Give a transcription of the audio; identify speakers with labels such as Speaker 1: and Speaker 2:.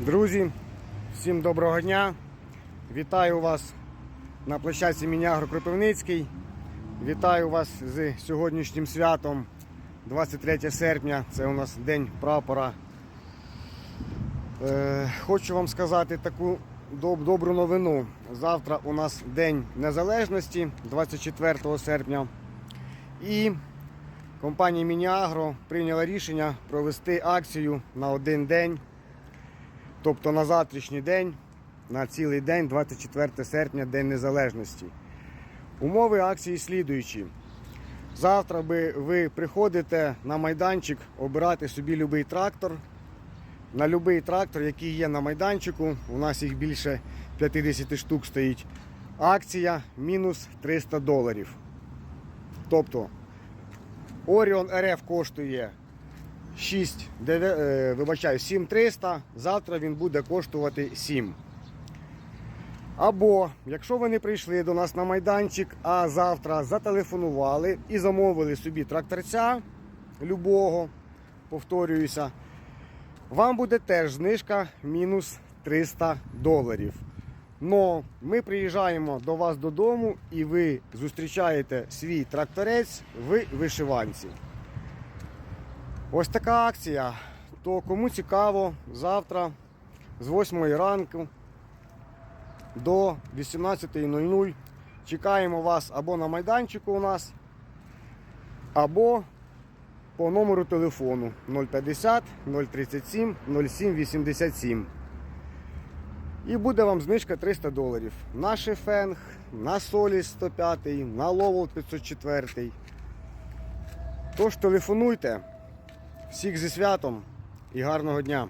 Speaker 1: Друзі, всім доброго дня. Вітаю вас на площадці Мінягро Кропивницький. Вітаю вас з сьогоднішнім святом 23 серпня. Це у нас День прапора. Е, хочу вам сказати таку доб- добру новину. Завтра у нас День Незалежності, 24 серпня. І компанія Мініагро прийняла рішення провести акцію на один день. Тобто на завтрашній день, на цілий день, 24 серпня, День Незалежності. Умови акції слідуючі. Завтра ви, ви приходите на майданчик обирати собі будь-який трактор. На будь-який трактор, який є на майданчику, у нас їх більше 50 штук стоїть. Акція мінус 300 доларів. Тобто Orion RF коштує 6, дев'я- е, вибачаю, 7300, завтра він буде коштувати 7. Або, якщо ви не прийшли до нас на майданчик, а завтра зателефонували і замовили собі тракторця любого, повторююся, вам буде теж знижка мінус 300 доларів. Но ми приїжджаємо до вас додому і ви зустрічаєте свій тракторець в вишиванці. Ось така акція. То кому цікаво, завтра з 8 ранку до 18.00 чекаємо вас або на майданчику у нас, або по номеру телефону 050 037 0787. І буде вам знижка 300 доларів. На шефенг, на Соліс 105, на Ловол 504. Тож телефонуйте. Всіх зі святом і гарного дня!